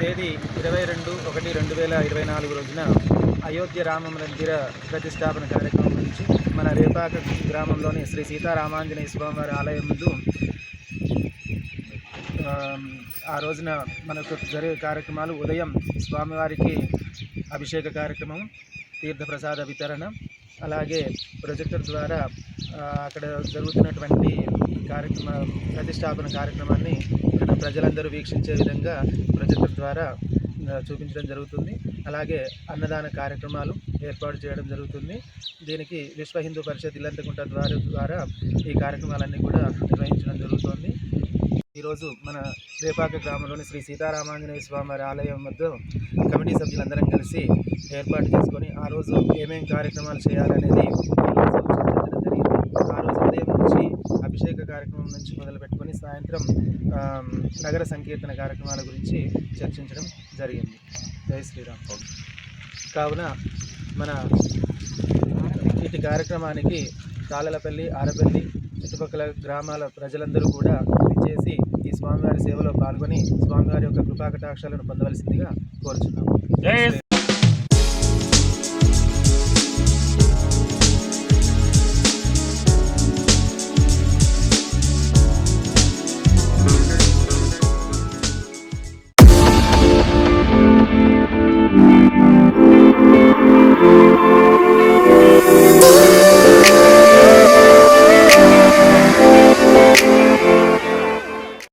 తేదీ ఇరవై రెండు ఒకటి రెండు వేల ఇరవై నాలుగు రోజున అయోధ్య రామ మందిర ప్రతిష్టాపన కార్యక్రమం నుంచి మన రేపాక గ్రామంలోని శ్రీ సీతారామాంజనేయ స్వామివారి ఆలయం ముందు ఆ రోజున మనకు జరిగే కార్యక్రమాలు ఉదయం స్వామివారికి అభిషేక కార్యక్రమం తీర్థప్రసాద వితరణ అలాగే ప్రొజెక్టర్ ద్వారా అక్కడ జరుగుతున్నటువంటి కార్యక్రమ ప్రతిష్టాపన కార్యక్రమాన్ని ఇక్కడ ప్రజలందరూ వీక్షించే విధంగా ప్రొజెక్టర్ ద్వారా చూపించడం జరుగుతుంది. అలాగే అన్నదాన కార్యక్రమాలు ఏర్పాటు చేయడం జరుగుతుంది. దీనికి విశ్వ హిందూ పరిషత్ ఇల్లంతకుంట ద్వారా ద్వారా ఈ కార్యక్రమాలన్నీ కూడా నిర్వహించడం జరుగుతుంది. ఈరోజు మన రేపాక గ్రామంలోని శ్రీ సీతారామాంజనేయ స్వామివారి ఆలయం వద్ద కమిటీ సభ్యులందరం కలిసి ఏర్పాటు చేసుకొని ఆ రోజు ఏమేం కార్యక్రమాలు చేయాలనేది ఆ రోజు ఉదయం నుంచి అభిషేక కార్యక్రమం నుంచి మొదలు పెట్టుకొని సాయంత్రం నగర సంకీర్తన కార్యక్రమాల గురించి చర్చించడం జరిగింది. జై శ్రీరామ్. కావున మన ఇటు కార్యక్రమానికి తాళలపల్లి ఆరపల్లి చుట్టుపక్కల గ్రామాల ప్రజలందరూ కూడా చేసి ఈ స్వామివారి సేవలో పాల్గొని స్వామివారి యొక్క కృపాకటాక్షాలను పొందవలసిందిగా కోరుచున్నాము